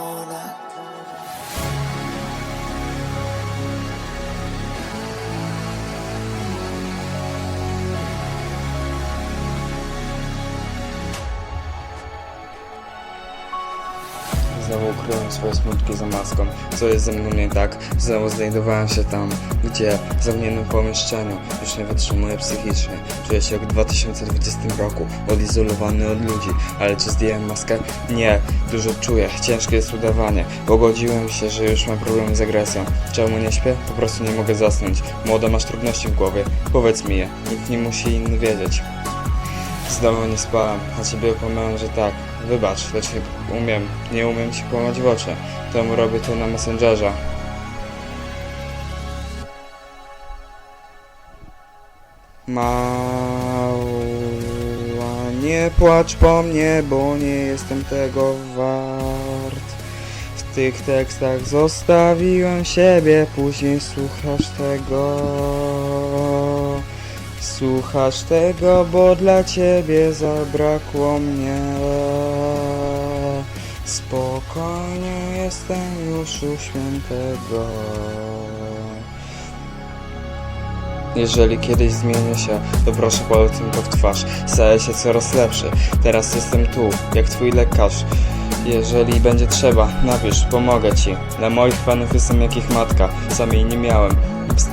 corner ukryłem swoje smutki za maską. Co jest ze mną nie tak? Znowu znajdowałem się tam, gdzie w zamkniętym pomieszczeniu. Już nie wytrzymuję psychicznie. Czuję się jak w 2020 roku, odizolowany od ludzi. Ale czy zdjąłem maskę? Nie. Dużo czuję. Ciężkie jest udawanie. Pogodziłem się, że już mam problem z agresją. Czemu nie śpię? Po prostu nie mogę zasnąć. Młoda, masz trudności w głowie. Powiedz mi je. Nikt nie musi inny wiedzieć. Znowu nie spałem, a ciebie okłamałem, że tak. Wybacz, lecz nie umiem, nie umiem ci kłamać w oczy. Temu robię to na Messengerze. Mała, nie płacz po mnie, bo nie jestem tego wart. W tych tekstach zostawiłem siebie, później słuchasz tego. Słuchasz tego, bo dla ciebie zabrakło mnie. Spokojnie jestem już u świętego. Jeżeli kiedyś zmienię się, to proszę poleć tylko w twarz. Staję się coraz lepszy. Teraz jestem tu, jak twój lekarz. Jeżeli będzie trzeba, napisz, pomogę ci. Dla moich fanów jestem jak ich matka. Sam jej nie miałem.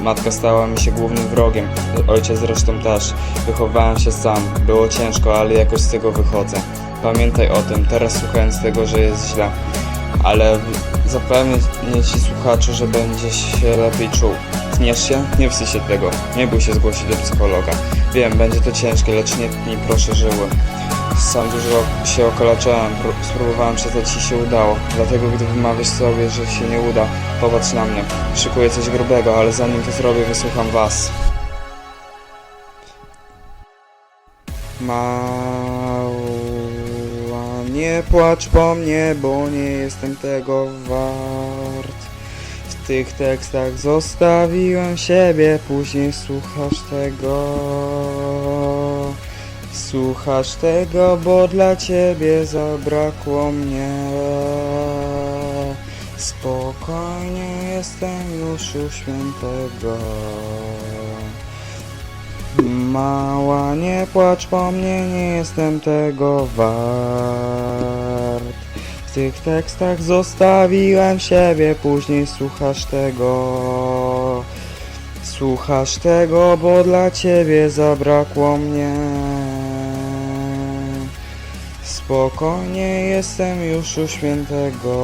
Matka stała mi się głównym wrogiem. Ojciec zresztą też. Wychowałem się sam. Było ciężko, ale jakoś z tego wychodzę. Pamiętaj o tym, teraz słuchając tego, że jest źle. Ale zapewnię ci słuchaczu, że będziesz się lepiej czuł. Tniesz się? Nie wstydź się tego. Nie bój się zgłosić do psychologa. Wiem, będzie to ciężkie, lecz nie tnij proszę żyły. Sam dużo się okalaczałem, pró- spróbowałem przestać i się udało. Dlatego gdy wymawiasz sobie, że się nie uda, popatrz na mnie. Szykuję coś grubego, ale zanim to zrobię, wysłucham was. Mała, nie płacz po mnie, bo nie jestem tego wart. Tych tekstach zostawiłem siebie, później słuchasz tego. Słuchasz tego, bo dla ciebie zabrakło mnie. Spokojnie jestem już u świętego. Mała, nie płacz po mnie, nie jestem tego wart. Tych tekstach zostawiłem siebie, później słuchasz tego. Słuchasz tego, bo dla ciebie zabrakło mnie. Spokojnie jestem już u świętego.